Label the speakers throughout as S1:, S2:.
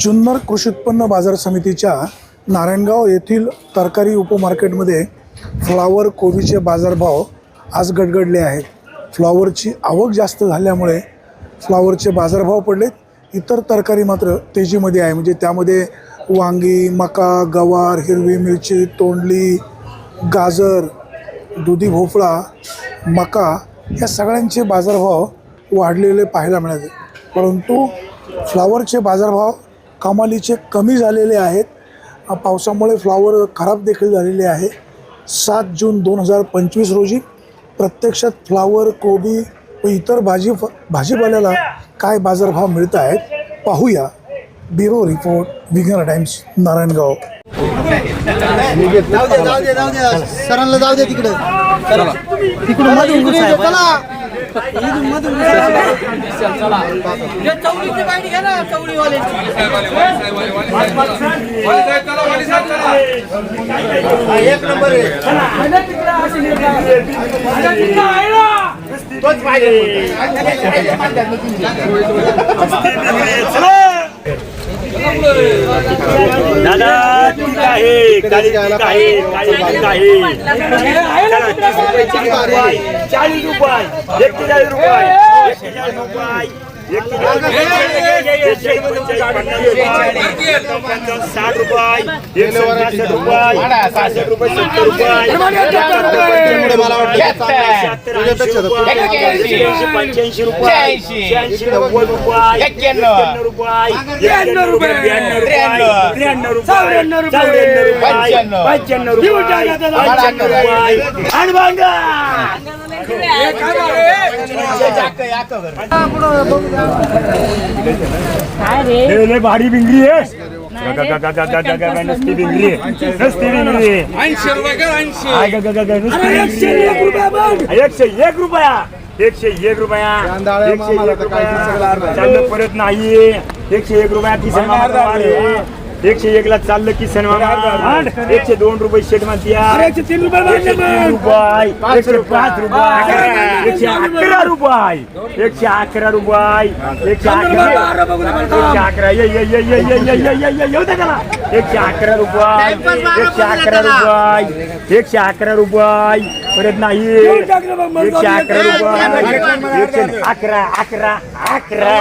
S1: जुन्नर कृषी उत्पन्न बाजार समितीच्या नारायणगाव येथील तरकारी उपमार्केटमध्ये फ्लॉवर कोबीचे बाजारभाव आज गडगडले आहेत. फ्लॉवरची आवक जास्त झाल्यामुळे फ्लॉवरचे बाजारभाव पडलेत. इतर तरकारी मात्र तेजीमध्ये आहे. म्हणजे त्यामध्ये वांगी मका गवार हिरवी मिरची तोंडली गाजर दुधी भोपळा मका या सगळ्यांचे बाजारभाव वाढलेले पाहायला मिळाले. परंतु फ्लावरचे बाजारभाव कमालीचे कमी झालेले आहेत. पावसामुळे फ्लॉवर खराब देखील झालेले आहे. सात जून दोन हजार पंचवीस रोजी प्रत्यक्षात फ्लावर कोबी व इतर भाजी भाजीपाल्याला काय बाजारभाव मिळत आहेत पाहूया. Bureau report Vighna Times Narayangaon.
S2: सरांना जाऊ दे तिकडे. तिकडून
S3: चौलीची
S2: एक नंबर
S4: दादा ठीक आहे. काळी आहे. काळी ठीक आहे. चाळीस रुपये. एकशे चाळीस रुपये. एकशे चाळीस रुपये. साठ रुपये एकशे पासष्ट रुपये पासष्ट रुपये सत्तर रुपये पंच्याऐंशी रुपये शहाऐंशी नव्वद रुपये एक्क्याण्णव रुपये रुपये त्र्याण्णव रुपये रुपये पंच्याण्णव रुपये पंच्याण्णव रुपये रे भारी बिंगरी आहे नुसती बिंगरी नुसती बिंगरी एकशे एक रुपया एकशे एक रुपया। एकशे एक रुपया। परत नाही एकशे एक रुपया एकशे एक ला चाललं की सन्मान. एकशे दोन रुपये शेट म्हणत्या एकशे तीन रुपये रुपये. पाच रुपये. एकशे अकरा रुपये. एकशे अकरा रुपये. एकशे अकरा. अकरा. रुपये. एकशे अकरा रुपये. एकशे अकरा रुपये. परत नाही. एकशे अकरा रुपये. अकरा अकरा अकरा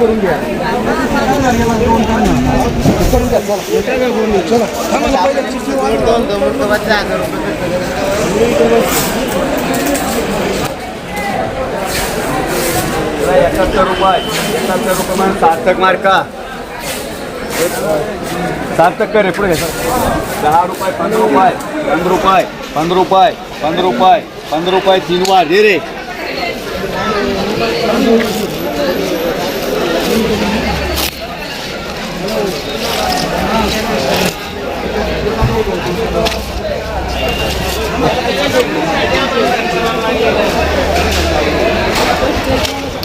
S2: करून घ्या.
S4: एकाहत्तर रुपये. एकाहत्तर रुपये म्हणून सार्थक मार्का. सार्थक करे पुढे दहा रुपये पंधरा रुपये पंधरा रुपये पंधरा रुपये पंधरा रुपये पंधरा रुपये तीन वार रे.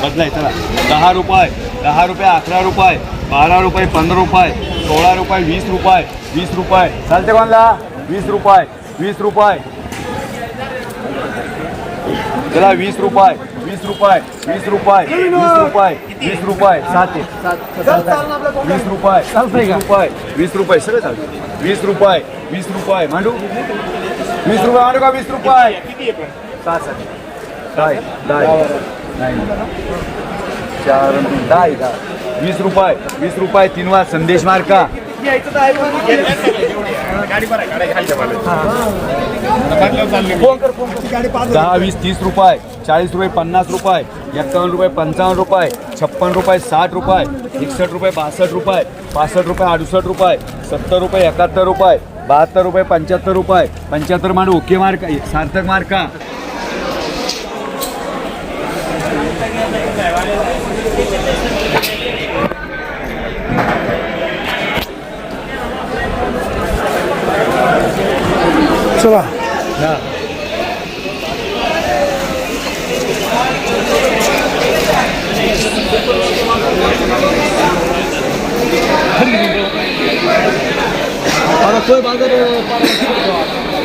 S4: बदलाय चला दहा रुपये दहा रुपये अकरा रुपये बारा रुपये पंधरा रुपये सोळा रुपये वीस रुपये वीस रुपये चालते कोणला वीस रुपये वीस रुपये चला वीस रुपये वीस रुपये वीस रुपये वीस रुपये वीस रुपये सात वीस रुपये वीस रुपये वीस रुपये सगळं चालतं वीस रुपये वीस रुपये मांडू वीस रुपये मांडू का वीस रुपये? सात सात दाय दाय चार आणि तीन, दहा आहे, दहा. वीस रुपये वीस रुपये तीन वार संदेश मार्का. दहा वीस तीस रुपये चाळीस रुपये पन्नास रुपये एक्कावन्न रुपये पंचावन्न रुपये छप्पन रुपये साठ रुपये एकसष्ट रुपये बासष्ट रुपये पासष्ट रुपये अडुसष्ट रुपये सत्तर रुपये एकाहत्तर रुपये. बहात्तर रुपये पंच्याहत्तर रुपये. पंच्याहत्तर मांडू ओके मार्क सार्थक मार्का
S1: चला
S2: होय बाजार अं,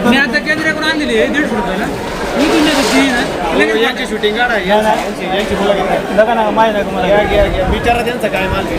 S3: मी आता केंद्राकडून आणलेली आहे दीडशे रुपयाला मी तुमच्या ती ना लगेच यांची शूटिंग काढा
S2: विचारा त्यांचं काय माल
S5: शूटिंग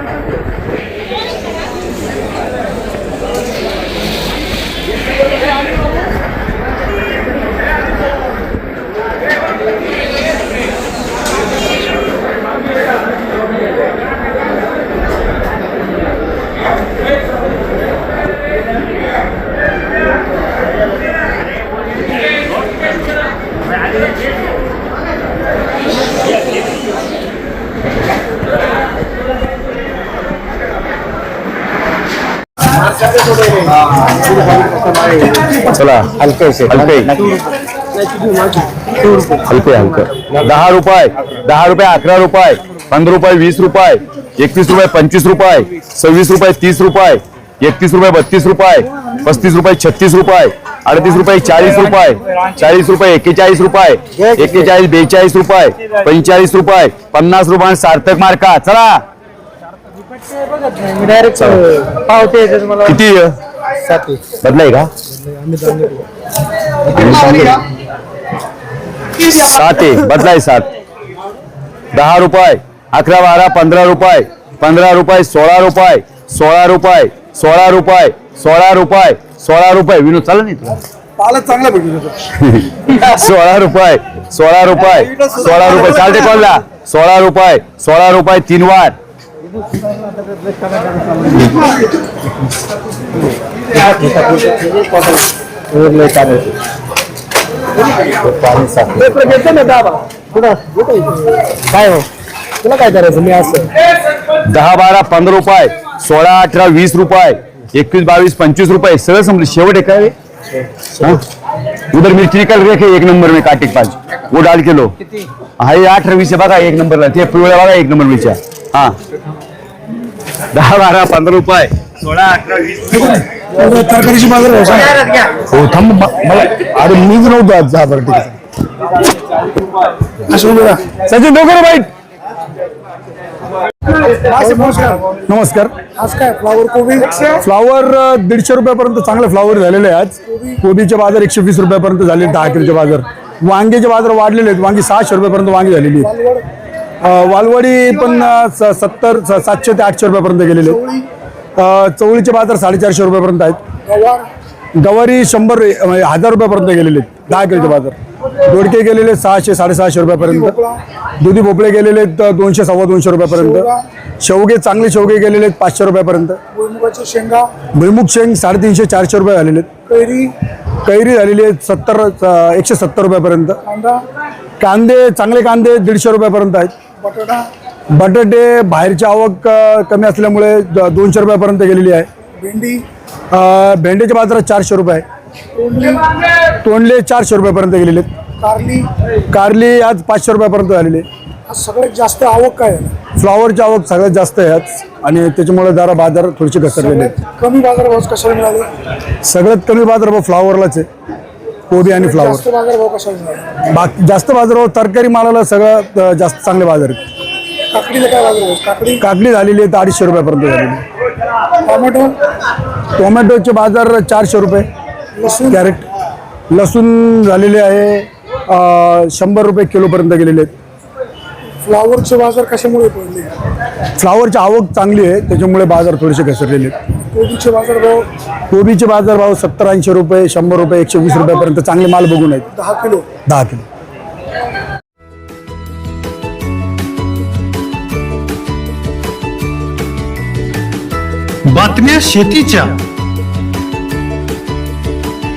S6: चला. हलके हलके हलके हलके दहा रुपये दहा रुपये अकरा रुपये पंधरा रुपये वीस रुपये एकतीस रुपये पंचवीस रुपये सव्वीस रुपये तीस रुपये एकतीस रुपये बत्तीस रुपये पस्तीस रुपये छत्तीस रुपये अडतीस रुपये चाळीस रुपये चाळीस रुपये एक्केचाळीस रुपये एक्केचाळीस बेचाळीस रुपये पंचेचाळीस रुपये पन्नास रुपये सार्थक मार्का. चला.
S2: डायरेक्ट
S6: बदलाय का? सात आहे बदलाय सात दहा रुपये अकरा बारा पंधरा रुपये पंधरा रुपये सोळा रुपये सोळा रुपये सोळा रुपये सोळा रुपये सोळा रुपये. विनोद चालला नाही तुला?
S1: पालक चांगला भेटू शकतो
S6: सोळा रुपये सोळा रुपये सोळा रुपये. चालते कॉलला सोळा रुपये सोळा रुपये तीन वार.
S2: काय हो तुला काय करायचं मी असं
S6: दहा बारा पंधरा रुपये सोळा अठरा वीस रुपये एकवीस बावीस पंचवीस रुपये सगळं समजलं शेवट आहे. काय उधर मिर्ची निकल रही है एक नंबर में काटे के पास वो डाल के लो। हाँ ये अठारह है बघा एक नंबरला ते पिवळ्या बघा एक नंबर वीसच्या हा। दहा बारा पंधरा रुपये सोळा अठरा वीस
S1: तरकारीची बाजार.
S6: हो थांब म- मला अरे मीच नव्हतो आज जा बरं ठीक आहे
S1: असं
S6: सचिन डोकर बाईट
S1: नमस्कार.
S7: नमस्कार.
S1: आज काय फ्लावर कोबी?
S7: फ्लावर दीडशे रुपयापर्यंत चांगले फ्लावर झालेले आज कोबीचे बाजार एकशे वीस रुपयापर्यंत झाले दहा किलोचे बाजार. वांग्याचे बाजार वाढलेले आहेत. वांगी सहाशे रुपयापर्यंत वांगी झालेली आहेत. वालवडी? पण स- सत्तर स- सातशे ते आठशे रुपयापर्यंत गेलेले आहेत. अ, चवळीचे बाजार साडेचारशे रुपयापर्यंत आहेत.
S1: गवार?
S7: गवारी शंभर म्हणजे हजार रुपयापर्यंत गेलेले आहेत. दहा किलोचे बाजार. दोडके गेलेले सहाशे साडेसहाशे रुपयापर्यंत. दुधी भोपळे. गेलेले दोनशे सव्वा दोनशे रुपयापर्यंत. शेवगे. चांगले शेवगे गेलेले आहेत पाचशे रुपयापर्यंत.
S1: भुईमुगाची शेंगा.
S7: भुईमुग शेंग साडेतीनशे चारशे रुपये झालेले आहेत.
S1: कैरी.
S7: कैरी झालेली आहेत सत्तर एकशे सत्तर रुपयापर्यंत.
S1: कांदा.
S7: चांगले कांदे दीडशे रुपयापर्यंत आहेत.
S1: बटाटा.
S7: बटाटे बाहेरची आवक कमी असल्यामुळे दोनशे रुपयापर्यंत गेलेली आहे.
S1: भेंडी.
S7: भेंडीच्या बाजारात चारशे रुपये
S1: तोंडली
S7: तोंडले चारशे रुपयापर्यंत गेलेले आहेत.
S1: कारली.
S7: कारली आज पाचशे रुपयापर्यंत झालेली आहे.
S1: आज सगळ्यात जास्त आवक काय आहे?
S7: फ्लॉवरची आवक सगळ्यात जास्त आहे आज. आणि त्याच्यामुळे जरा बाजार थोडेसे घसरलेले आहेत.
S1: कमी बाजार भाव कशाला मिळाले?
S7: सगळ्यात कमी बाजार फ्लॉवरलाच आहे. कोबी आणि फ्लावर.
S1: जास्त बाजारभाव?
S7: बाकी जास्त बाजारावर तरकारी मालाला सगळं अं, जास्त चांगले बाजार आहेत.
S1: काकडीला काय? काकडी?
S7: काकडी झालेली आहे अडीचशे रुपयापर्यंत झालेली आहे.
S1: टोमॅटो?
S7: टोमॅटोचे बाजार चारशे रुपये. कॅरेट. लसूण झालेले आहे शंभर रुपये किलोपर्यंत गेलेले आहेत.
S1: फ्लावरचे बाजार कशामुळे पडले?
S7: फ्लावरची आवक चांगली आहे त्याच्यामुळे बाजार थोडेसे घसरलेले आहेत.
S1: कोबीचे बाजारभाव
S7: कोबीचे बाजार भाव सत्तर ऐंशी रुपये शंभर रुपये एकशे वीस रुपयापर्यंत चांगले माल बघून आहेत.
S1: दहा किलो?
S7: दहा किलो.
S8: बातम्या शेतीच्या.